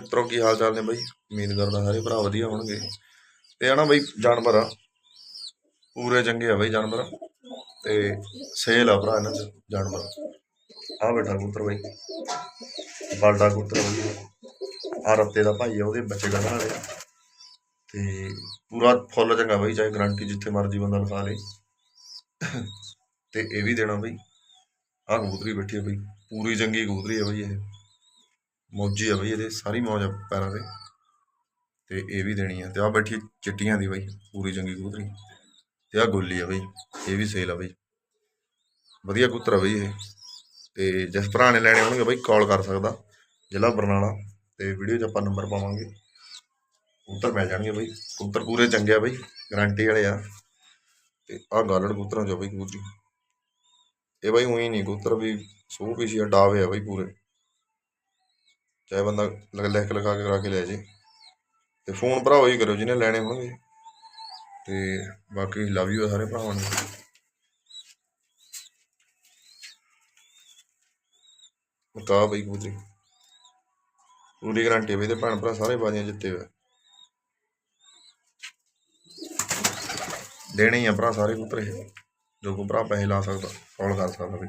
ਮਿੱਤਰੋ ਕੀ ਹਾਲ ਚਾਲ ਨੇ ਬਾਈ? ਉਮੀਦ ਕਰਦਾ ਸਾਰੇ ਭਰਾ ਵਧੀਆ ਹੋਣਗੇ। ਤੇ ਆ ਨਾ ਬਾਈ ਜਾਨਵਰ ਆ। ਪੂਰੇ ਚੰਗੇ ਆ ਬਾਈ ਜਾਨਵਰ। ਤੇ ਸੇਲ ਆ ਭਰਾ ਇਹਨਾਂ ਚ ਜਾਨਵਰ। ਆ ਬੈਠਾ ਕਬੂਤਰ ਬਾਈ। ਬਾਲਡਾ ਕਬੂਤਰ ਬਾਈ। ਆ ਰੱਤੇ ਦਾ ਭਾਈ ਆ ਉਹਦੇ ਬੱਚੇ ਕੱਢਣ ਵਾਲੇ ਤੇ ਪੂਰਾ ਫੁੱਲ ਚੰਗਾ ਬਾਈ ਚਾਹੇ ਗਰੰਟੀ ਜਿੱਥੇ ਮਰਜ਼ੀ ਬੰਦਾ ਲਿਖਾ ਲੇ। ਤੇ ਇਹ ਵੀ ਦੇਣਾ ਬਾਈ। ਆ ਕਬੂਤਰੀ ਬੈਠੀ ਆ ਬਾਈ। ਪੂਰੀ ਚੰਗੀ ਕਬੂਤਰੀ ਆ ਬਾਈ ਇਹ। ਮੌਜੀ ਆ ਬਈ ਇਹਦੇ, ਸਾਰੀ ਮੌਜ ਆ ਪੈਰਾਂ ਤੇ। ਤੇ ਇਹ ਵੀ ਦੇਣੀ ਆ। ਤੇ ਆ ਬੈਠੀ ਚਿੱਟੀਆਂ ਦੀ ਬਈ, ਪੂਰੀ ਚੰਗੀ ਕਬੂਤਰੀ। ਤੇ ਆ ਗੋਲੀ ਆ ਬਈ, ਇਹ ਵੀ ਸੇਲ ਆ ਬਈ। ਵਧੀਆ ਕਬੂਤਰ ਆ ਬਈ ਇਹ। ਤੇ ਜਿਸ ਭਰਾ ਨੇ ਲੈਣੇ ਹੋਣਗੇ ਬਈ, ਕਾਲ ਕਰ ਸਕਦਾ, ਜ਼ਿਲ੍ਹਾ ਬਰਨਾਲਾ। ਤੇ ਵੀਡੀਓ 'ਚ ਆਪਾਂ ਨੰਬਰ ਪਾਵਾਂਗੇ। ਕਬੂਤਰ ਮਿਲ ਜਾਣਗੇ ਬਈ। ਕਬੂਤਰ ਪੂਰੇ ਚੰਗੇ ਆ ਬਈ, ਗਾਰੰਟੀ ਵਾਲੇ ਆ। ਤੇ ਆ ਗਾਲੜ ਕਬੂਤਰਾਂ 'ਚ ਬਈ ਕਬੂਤਰੀ। ਇਹ ਬਈ ਉਹੀ ਨਹੀਂ, ਕਬੂਤਰ ਵੀ ਸੋ ਪੀਸੀ ਆ, ਡਾਵੇ ਆ ਬਈ ਪੂਰੇ। ਚਾਹੇ ਬੰਦਾ ਲਿਖ ਕੇ ਲਿਖਾ ਕੇ ਕਰਾ ਕੇ ਲੈ ਜੇ। ਤੇ ਫੋਨ ਭਰਾਓ ਹੀ ਕਰਿਓ, ਜਿਹਨੇ ਲੈਣੇ ਹੋਣਗੇ। ਤੇ ਬਾਕੀ ਲਵ ਯੂ ਸਾਰੇ ਭਰਾਵਾਂ ਨੂੰ। ਮਕਾ ਬਈ ਕਬੂਤਰੀ। ਪੂਰੀ ਗਰੰਟੀ ਬਈ ਤੇ ਭੈਣ ਭਰਾ ਸਾਰੇ ਬਾਜ਼ੀਆਂ ਜਿੱਤੇ ਹੋਏ ਦੇਣੇ ਹੀ ਆ ਭਰਾ ਸਾਰੇ ਕਬੂਤਰ ਇਹ। ਜੋ ਕੋ ਭਰਾ ਪੈਸੇ ਲਾ ਸਕਦਾ ਕਾਲ ਕਰ ਸਕਦਾ ਬਈ